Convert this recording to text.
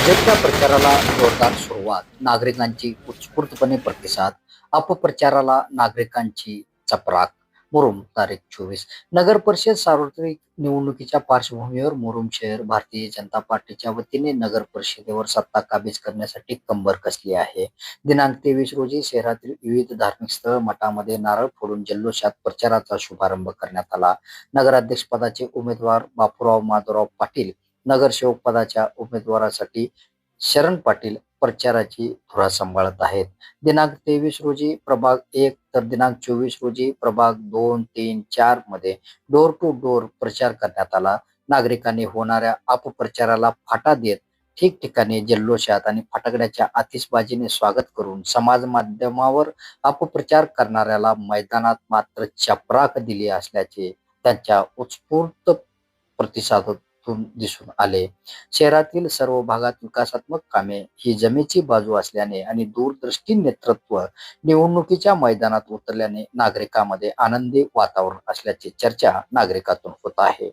भाजपच्या प्रचाराला जोरदार सुरुवात. नागरिकांची उत्स्फूर्तपणे प्रतिसाद अपप्रचाराला नागरिकांची चपराक. मुरुम तारीख चोवीस. नगर परिषद सार्वत्रिक निवडणुकीच्या पार्श्वभूमीवर मुरुम शहर भारतीय जनता पार्टीच्या वतीने नगर परिषदेवर सत्ता काबीज करण्यासाठी कंबर कसली आहे? दिनांक तेवीस रोजी शहरातील विविध धार्मिक स्थळ मठामध्ये नारळ फोडून जल्लोषात प्रचाराचा शुभारंभ करण्यात आला. नगराध्यक्षपदाचे उमेदवार बापूराव माधवराव पाटील नगरसेवक पदाच्या उमेदवारासाठी शरण पाटील प्रचाराची धुरा सांभाळत आहेत. दिनांक तेवीस रोजी प्रभाग एक तर दिनांक चोवीस रोजी प्रभाग दोन तीन चारमध्ये डोर टू डोर प्रचार करण्यात आला. नागरिकांनी होणाऱ्या अपप्रचाराला फाटा देत ठिकठिकाणी जल्लोषात आणि फटाकड्याच्या आतिषबाजीने स्वागत करून समाज माध्यमावर अपप्रचार करणाऱ्याला मैदानात मात्र चपराक दिली असल्याचे त्यांच्या उत्स्फूर्त प्रतिसाद दिसून आले. शहरातील सर्व भागात विकासात्मक कामे ही जमेची बाजू असल्याने आणि दूरदृष्टी नेतृत्व निवडणुकीच्या मैदानात उतरल्याने नागरिकांमध्ये आनंदी वातावरण असल्याची चर्चा नागरिकातून होत आहे.